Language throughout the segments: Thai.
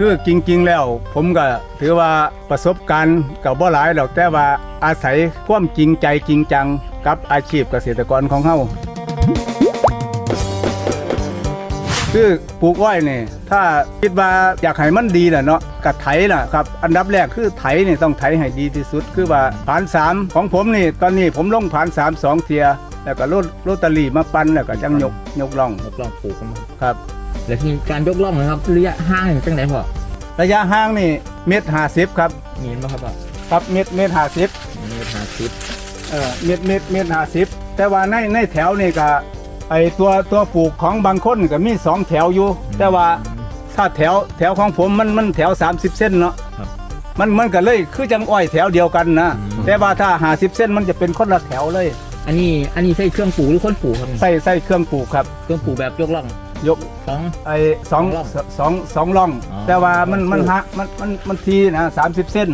คือจริง ๆ แล้ว ผมก็ถือว่าประสบการณ์กับบ่หลายดอกแต่ว่าอาศัยความจริงใจจริงจังกับอาชีพเกษตรกรของเฮาคือปลูกอ้อยนี่ถ้าคิดว่าอยากให้มันดีน่ะเนาะกะไถน่ะครับอันดับแรกคือไถนี่ต้องไถให้ดีที่สุด คือว่าผ่านสามของผมนี่ตอนนี้ผมลงผ่านสามสองเทีย แล้วก็รถรถตอรี่มาปั้นแล้วก็จังยกยกล่องยกล่องปลูกกันมาครับ แล้วที่การยกล่องนะครับระยะห่างอย่างจังไหนพ่อระยะห่างนี่เมตรห้าสิบครับมีมั้ยครับพ่อครับเมตรเมตรห้าสิบเมตรห้าสิบเออเม็ดเม็ดเม็ดห้าสิบแต่ว่าในในแถวนี่ก็ไอตัวตัวปลูกของบางคนก็มีสองแถวอยู่ แต่ว่าถ้าแถวแถวของผมมันมันแถว 30 เส้นเนาะมันมันก็เลยคือจังอ้อยแถวเดียวกันนะแต่ว่าถ้าหาสิบเส้นมันจะเป็นคนละแถวเลย อันนี้อันนี้ใช้เครื่องปลูกหรือคนปลูกครับใส่ใส่เครื่องปลูกครับเครื่องปลูกแบบยกล่อง ยกสอง ไอสองสองร่องสองสองร่อง อ๋อแต่ว่ามันมันฮะมันมันมันทีนะสามสิบเส้น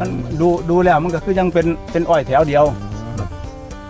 มันดูดูแล้วมันก็คือยังเป็นเป็นอ้อยแถวเดียว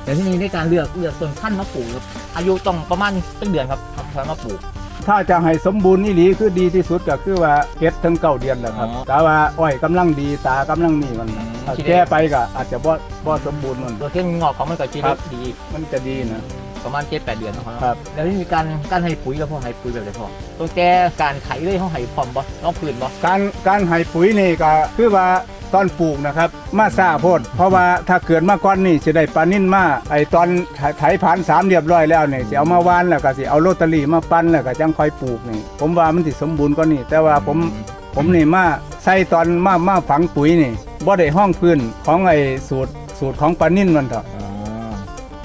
แต่ที่นี้ในการเลือกเลือกต้นพันธุ์มาปลูกครับอายุต้องประมาณตั้งเดือนครับทำพันธุ์มาปลูก ถ้าจะให้สมบูรณ์นี่หลีคือดีที่สุดก็คือว่าเก็ดทั้งเก้าเดือนแหละครับ อ๋อแต่ว่าอ้อยกำลังดีตากำลังนี่มันอืม ถ้าที่ได้แก้ไปก็อาจจะบ่บ่สมบูรณ์มัน ตัวเส้นงอกของมันก็จะครับดี มันจะดีนะ ประมาณเจ็ดแปดเดือนนะครับครับ แล้วที่มีการการให้ปุ๋ยแล้วพ่อให้ปุ๋ยแบบไหนพ่อตัวแกการไถเลยเขาให้พร้อมบ่ต้องพื้นบ่การการให้ปุ๋ยนี่ก็คือว่าตอนปลูกนะครับมาซาโพดเพราะว่าถ้าเกิดมาก่อนนี่สิได้ปลานิ่นมาไอตอนไถไถผ่านสามเรียบร้อยแล้วนี่สิเอามาหวานแล้วก็สิเอาโรตารี่มาปั้นแล้วก็จังค่อยปลูกนี่ ผมว่ามันสิสมบูรณ์กว่านี่ แต่ว่าผมผมนี่มาใส่ตอนมามาฝังปุ๋ยนี่บ่ได้ห้องพื้นของไอสูตรสูตรของปลานิ่นมันเถอะอ๋อ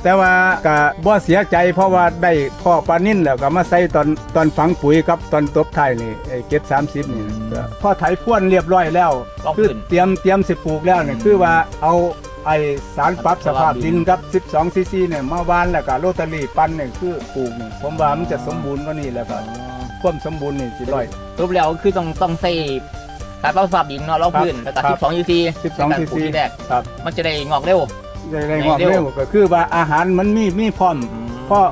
แต่ว่าก็บ่เสียใจเพราะว่าได้พ่อปลานิ่นแล้วก็มาใส่ตอนตอนฝังปุ๋ยกับตอนตบท้ายนี่ไอ้เก็ด30นี่ก็พอไถพ่วนเรียบร้อยแล้วลองคือพื้น เตรียมเตรียมสิปลูกแล้วนี่คือว่าเอาไอ้สารปรับสภาพดินกับ 12ซีซีเนี่ยมาหวานแล้วก็โรตารี่ปั้นนี่คือปลูกนี่ผมว่ามันจะสมบูรณ์กว่านี้แล้วก็ความสมบูรณ์นี่สิร้อย รูปแล้วคือต้องต้องใส่สารปรับสภาพดินเนาะรองพื้นแล้วก็ครับ12 UC 12ในการปลูก cc ที่แรกครับ มันจะได้งอกเร็ว ได้ได้งอกเร็วเร็วก็คือว่าอาหารมันมีมีพร้อมเพราะ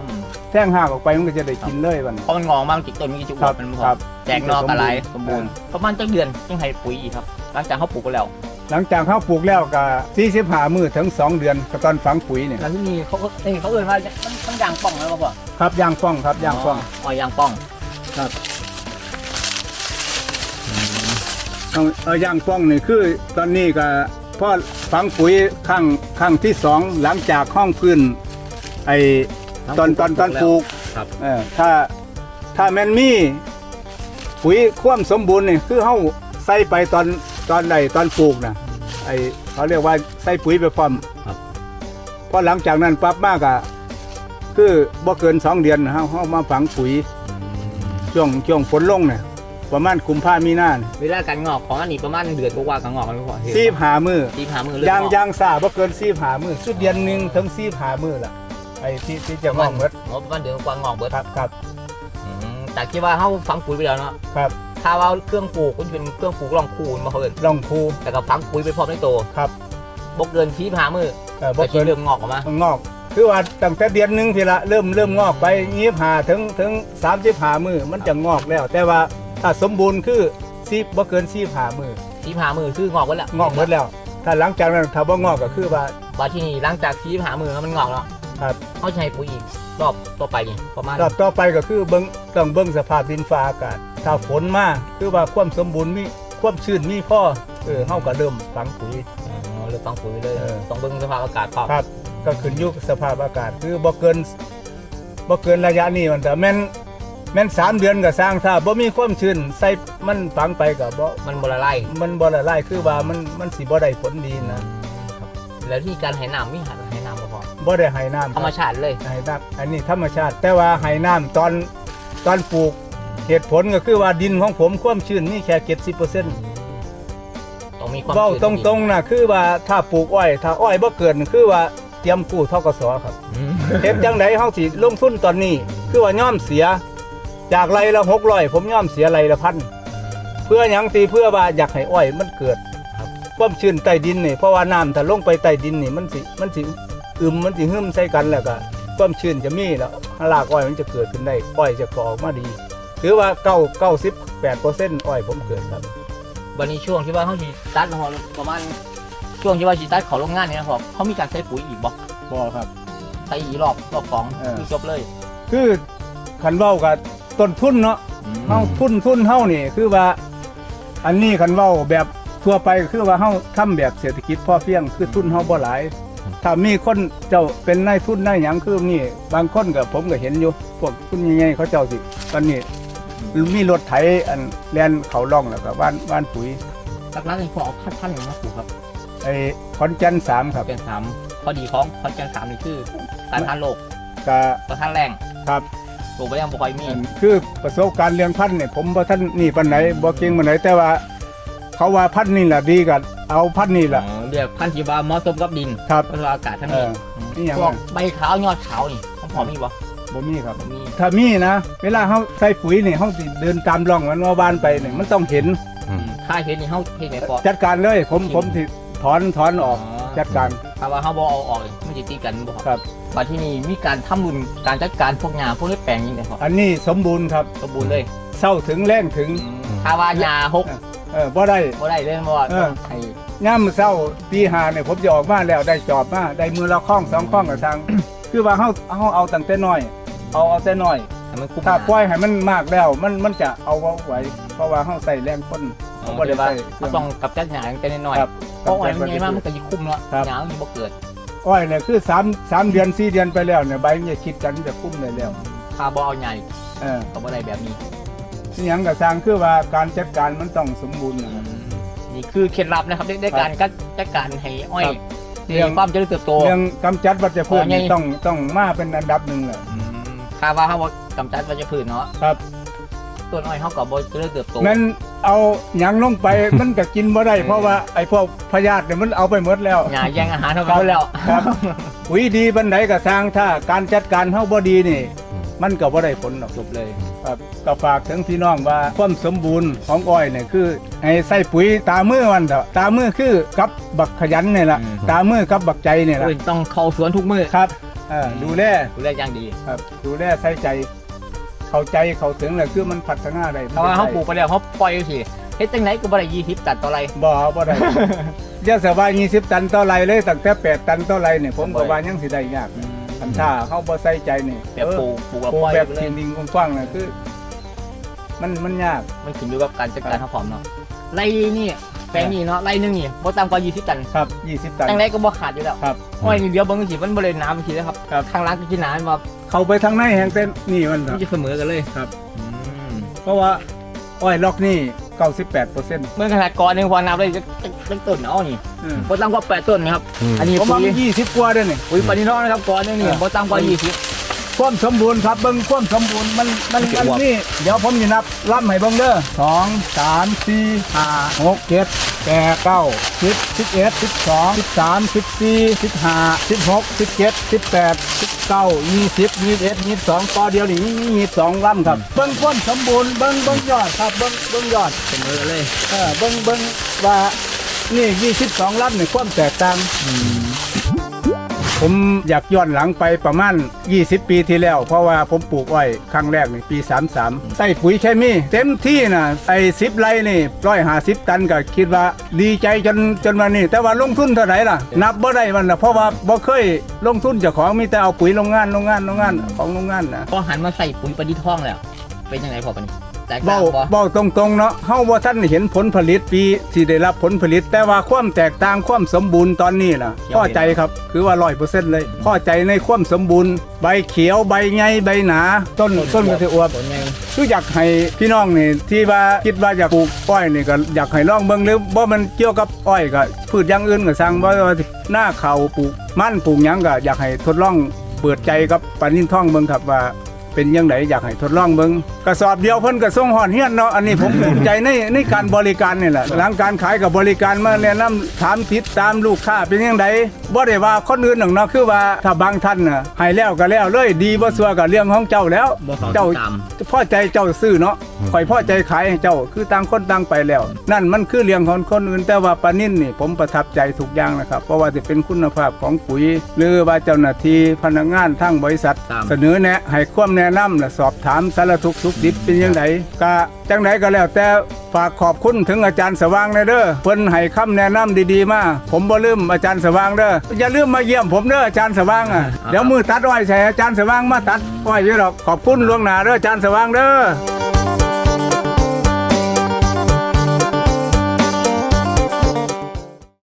แท่งหักออกไปมันก็จะได้กินเลยวันเพราะมันงอกมามันจิกต้นมันจิกครัหัวบเป็นครับแตกนอกอะไรสมบูรณ์เอประมาณจังเดือนยังให้ปุ๋ยอีกครับ หลังจากเขาปลูกกันแล้ว หลังจากเขาปลูกแล้วก็45มื้อถึง2เดือนก็ตอนฝังปุ๋ยเนี่ยแล้วที่นี่เขาก็เอ้ยเขาเอ่ยว่าต้องต้องยางป่องแล้วป่ะครับย่างป้องครับย่างป้องอ๋อยางป่องครับเอาเอาย่างป้องนี่คือตอนนี้ก็ พอฝังปุ๋ยข้างข้างที่สองหลังจากห้องพื้นไอตอนตอนตอนปลูกครับเออถ้าถ้าแมันมีปุ๋ยความสมบูรณ์นี่คือเฮาใส่ไปตอนตอนใดตอนปลูกนะไอเขาเรียกว่าใส่ปุ๋ยไปพร้อมครับพอหลังจากนั้นปั๊บมากอะคือบ่เกินสองเดือนเฮาเฮามาฝังปุ๋ยช่วงช่วงฝนลงเนี่ย ประมาณกุมภามีนาเนี่ยเวลาการงอกของอันนี้ประมาณเดือนกว่าๆการงอกมันไม่พอซีบหามือซีบหามือเริ่มยางงอกยางสาบ่เกินซีบหามือสุดเดือนหนึงถึงซีบหามือล่ะไอ้ที่ที่จะงอกเบิดอ๋อประมาณเดือนกว่างอกเบิดครับครับอืมจากที่ว่าเขาฝังปุ๋ยไปแล้วเนาะครับถ้าว่าเครื่องปลูกก็จะเป็นเครื่องปลูกรองคูณมาเพิ่นลองคูแต่ก็ฝังปุ๋ยไปพร้อมในตัวครับบกเกินซีบหามือเออบ่แต่เกิที่นเริ่มงอกออกมา งอก คือว่าตั้งแต่เดือนหนึงทีละเริ่มเริ่มงอกไปยีบหาถึงถึงสามสิบหามือมันจะงอกแล้ว แต่ว่า ถ้าสมบูรณ์คือซีบบ่เกินซีบหามือซีบหามือคืองอกไว้แล้วงอกหมดแล้ว ถ้าหลังจากนั้นถ้าบ่งอกก็คือว่าว่าที่นี่หลังจากซีบหามือแล้วมันงอกแล้วครับ เขาจะใช้ปุ๋ยอีกรอบต่อไปนี่ประมาณรอบต่อไปก็คือเบิ่งต้องเบิ่งสภาพดินฟ้าอากาศถ้าฝนมาคือว่าความสมบูรณ์มีความชื้นมีพอเออเฮาก็เริ่มฝังปุ๋ย อ๋อเริ่มฝังปุ๋ยเลยเออ ต้องเบิ่งสภาพอากาศพร้อมครับ ก็ขึ้นอยู่กับสภาพอากาศคือบ่เกินบ่เกินระยะนี้มันแต่แม่น แม่นสามเดือนก็สร้างถ้าบ่มีความชื้นใส่มันฝังไปก็บ่มันบละลายมันบ่ละลายคือว่ามันมันสิบ่ได้ผลดีนะแล้วที่การให้น้ำมีหัดให้น้ำบ่พอบ่ได้ให้น้ำธรรมชาติเลยให้น้ำอันนี้ธรรมชาติ แต่ว่าให้น้ำตอนตอนปลูกเหตุผลก็คือว่าดินของผมความชื้นมีแค่70%ต้องมีความเว้าชื้นตรงๆนะคือว่าถ้าปลูกอ้อย ถ้าอ้อยบ่เกินคือว่าเตรียมกู้ทกสครับอืมเฮ็ดจังไดเฮาสิลงทุนตอนนี้ คือว่าย่อมเสีย จากไรละ600ผมย่อมเสียไรละพันเพื่อหยังตีเพื่อว่าอยากให้อ้อยมันเกิดความชื้นใต้ดินนี่เพราะว่าน้ำถ้าลงไปใต้ดินนี่มันสิมันสิอึมมันสิหึมใส่กันแล้วก็ความชื้นจะมีแล้วรากอ้อยมันจะเกิดขึ้นได้อ้อยจะก่อออกมาดีถือว่าเก้าเก้าสิบ98%อ้อยผมเกิดครับวันนี้ช่วงที่ว่าเขาฉีดตัดพอประมาณช่วงที่ว่าฉีดตัดเขอโรงงานเนี่ยนะครับเขามีการใช้ปุ๋ยอีกบ่บ่ครับใช้อีกรอบรอบสองเออคือจบเลย คือคันเว้ากับ ต้นทุนเนาะเฮาทุนทุนเฮานี่คือว่า อันนี้คันเว้าแบบทั่วไปก็คือว่าเฮาทำแบบเศรษฐกิจพอเพียงคือทุนเฮาบ่หลายถ้ามีคนเจ้าเป็นนายทุนนายหยังคือนี่บางคนก็ผมก็เห็นอยู่ พวกทุนใหญ่ๆเขาเจ้าสิตอนนี้มีรถไถอันแล่นเขาล่องแล้วก็ว่านว่านปุ๋ยหลักๆนี่พอเอาพันพันหนึ่งมาปลูกครับไอ้คอนจันสามครับเป็นสามข้อดีของคอนเจนสามนี่คือการทานโลกก็ประทานแรงครับ ปลูกไปยังบ่ค่อยมีอันคือประสบการณ์เลี้ยงพันธุ์เนี่ยผมบ่ท่านนี่ปานไหนบ่เก่งปานไหนแต่ว่า เขาว่าพันธุ์นี่แหละดีกันเอาพันธุ์นี่แหละอ๋อเรียกพันธุ์ที่ว่าเหมาะสมกับดินครับสภาพอากาศทั้งนี้เออนี่หยังพวกใบขาวยอดขาวนี่ของผมมีบ่บ่มีครับบ่มีถ้ามีนะ เวลาเฮาใส่ปุ๋ยนี่เฮาสิเดินตามร่องมันว่าบานไปนี่มันต้องเห็นค่าเห็นนี่เฮาเฮ็ดไงพอจัดการเลย ผมผมสิถอนถอนออกจัดการ ถ้าว่าเฮาบ่เอาออกนี่มันสิตีกันบ่ครับ ว่าที่นี่มีการทำบุญการจัดการพวกหญ้าพวกนี้แปลงยังไงพออันนี้สมบูรณ์ครับสมบูรณ์เลยเศร้าถึงแรงถึงถ้าว่าหญ้าหกเออบ่ได้บ่ได้เลยบ่ว่าเออให้ย่ามเศร้าตีหาเนี่ยผมจะออกมาแล้วได้จอบมาได้มือละข้องสองข้องกับทาง คือว่าเฮาเฮาเอาตั้งแต่น้อย เอาเอาแต่น้อยให้มันคุ้มถ้าปล่อยให้มันมากแล้ว มันมันจะเอาไว้ไหวเพราะว่าเฮาใส่แรงคนเอาบ่บ่ได้ได้ว่าใส่เราต้องกับจัดหญ้าตั้งแต่น้อยครับๆเพราะว่ามันใหญ่มากมันก็สิคุ้มเนาะครับหญ้ามันบ่เกิด อ้อยเนี่ยคือสามสามเดือนสี่เดือนไปแล้วเนี่ยใบมันจะคิดกันจะคุ้มเลยแล้วถ้าบ่เอาใหญ่เออก็บ่ได้แบบนี้นี่หยังกับสร้างคือว่าการจัดการมันต้องสมบูรณ์นะครับ นี่คือเคล็ดลับนะครับในในการจัดจัดการให้อ้อยครับ มีความเจริญเติบโต เรื่องกำจัดวัชพืชอ๋อไงนี่ต้องต้องมาเป็นอันดับหนึ่งเลยถ้าว่าเขาบอกกำจัดวัชพืชเนาะครับ ต้นอ้อยเขาก็บ่เจริญเติบโต นั้น เอาหยังลงไป มันก็กินบ่ได้เพราะว่าไอ้พวกพยาธิเนี่ยมันเอาไปหมดแล้วหญ้าแย่งอาหารเขาไปหมดแล้วครับปุ๋ยดีบันไดก็สร้างถ้าการจัดการเฮาบ่ดีนี่ มันก็บ่ได้ผลหรอกจบเลยครับก็ฝากถึงพี่น้องว่าความสมบูรณ์ของอ้อยเนี่ยคือให้ใส่ปุ๋ยตามือมันเถอะตามือคือกับบักขยันนี่ล่ะอืมตามือกับบักใจนี่ล่ะคือต้องเข้าสวนทุกมื้อครับเออดูแลดูแลอย่างดีครับดูแลใส่ใจ เข้าใจเข้าถึงแล้วคือมันพัฒนาได้เพราะว่าเขาปลูกไปแล้วเขาปล่อยสิเฮ็ดจังไหนก็บ่ได้20ตันต่อไรบ่บ่ได้อย่าสบาย20ตันต่อไรเลยตั้งแต่8ตันต่อไรเนี่ยผมก็ว่ายังสิได้ยากคันถ้าเฮาบ่ใส่ใจนี่แบบปลูกปลูกแล้วปลูปกล่อยแบบไปเลทิ้ยงดิงกว้างๆน่ะคือ มันมันยากมันขึ้นอยู่กับการจัดการเขาพร้อมเนาะไรนี่แปลงนี่เนาะไรหนึงนี่บ่ต่ำกว่า20ตันครับ20ตันจังไหนก็บ่ขาดอยู่แล้วครับอ้อยนี่เดียวเบิ่งสิมันบ่ได้น้ำสินะครับครับข้างหล่างก็สิน้ำมา เข้าไปทางในแห่งเต้นนี่มันมันจะเสมอกันเลยครับ อืมเพราะว่าอ้อยล็อกนี่ 98เปอร์เซ็นต์เมื่อขนาดก่อนหนึงพอนับเลยจะจะต้นเอานี่บ่ต่ำกว่า8ต้นนะครับ อันนี้ผมปุ๋ว่ายมัน20 กว่าเด้อนี่ ปุ๋ยปานิโนนะครับก่อนหนึงนี่เออบ่ต่ำกว่าความสมบูรณ์ครับเบิ่งความสมบูรณ์มันมันมันจะมันอวบนี่เดี๋ยวผมจะนับล่ำให้เบิ่งเด้อสองสามสี่ห้าหกเจ็ด แปดเก้าสิบสิบเอ็ดสิบสองสิบสามสิบสี่สิบห้าสิบหกสิบเจ็ดสิบแปดสิบเก้ายี่สิบยี่สิบเอ็ดยี่สิบสองต่อเดียวนี่มีมีสองล่ำครับ เบิ้งควนสมบูรณ์เบิ้งเบิ้งยอดครับเบิ้งเบิ้งยอดเสมอเลยเออเบิ้งเบิ้งว่านี่ยี่สิบสองลำนี่ความแตกต่าง ผมอยากย้อนหลังไปประมาณ 20 ปีที่แล้ว เพราะว่าผมปลูกอ้อยครั้งแรกในปี 33 ใส่ปุ๋ยเคมีเต็มที่นะไอ้สิบไร่นี่ร้อยหาสิบตันก็คิดว่าดีใจจนจนวันนี้ แต่ว่าลงทุนเท่าไหร่ล่ะ นับบ่ได้มันนะเพราะว่าบ่เคยลงทุนเจ้าของมีแต่เอาปุ๋ยโรงงานโรงงานโรงงานของโรงงานนะพอหันมาใส่ปุ๋ยปานิท่องแล้ว เป็นยังไงพอปานนี้ แตกต่าเบ้างบ่ เบ้าตรงๆเนาะเฮาบ่ทันเห็นผลผลิตปีที่ได้รับผลผลิต แต่ว่าความแตกต่างความสมบูรณ์ตอนนี้น่ะพอใจครับ คือว่า100%เลยพอใจในความสมบูรณ์ ใบเขียวใบใหญ่ใบหนา ต้นต้นก็สิอวบ ผลไงคืออยากให้พี่น้องนี่ที่ว่าคิดว่าอยากปลูกอ้อยนี่ก็อยากให้ลองเบิ่งหรือบ่มันเกี่ยวกับอ้อยก็พืชอย่างอื่นก็สั่งบ่ว่าหน้าข้าวปลูกมันปลูกหยังก็อยากให้ทดลองเปิดใจกับปานินท่องเบิ่งครับว่า เป็นยังไงอยากให้ทดลองเบิ่งกระสอบเดียวเพิ่นก็ส่งฮอดเฮียนเนาะอันนี้ผมภูมิใจในในการบริการนี่แหละหลังการขายกับบริการมาแนะนำถามทิศตามลูกค้าเป็นยังไงบ่ได้ว่าคนอื่นหรอกเนาะคือว่าถ้าบางท่านน่ะให้แล้วก็แล้วเลยดีบ่ซัวก็เรื่องของเจ้าแล้วบ่เขาเจ้าตามพอใจเจ้าซื้อเนาะ ข่อยพอใจขายให้เจ้าคือต่างคนต่างไปแล้ว นั่นมันคือเรื่องของคนอื่นแต่ว่าปลานิ่นนี่ผมประทับใจทุกอย่างนะครับ เพราะว่าจะเป็นคุณภาพของปุ๋ย หรือว่าเจ้าหน้าที่พนักงานทั้งบริษัทตามเสนอแนะให้ความแนะนำและสอบถามสารทุกข์สุขดิบเป็นยังไงก็จังไดก็แล้วแต่ฝากขอบคุณถึงอาจารย์สว่างนะเด้อเพิ่นให้คำแนะนำดีๆมาผมบ่ลืมอาจารย์สว่างเด้ออย่าลืมมาเยี่ยมผมเด้ออาจารย์สว่างอะเดี๋ยวมือตัดอ้อยใส่อาจารย์สว่างมาตัดอ้อยอยู่หรอกขอบคุณล่วงหน้าเด้ออาจารย์สว่างเด้อ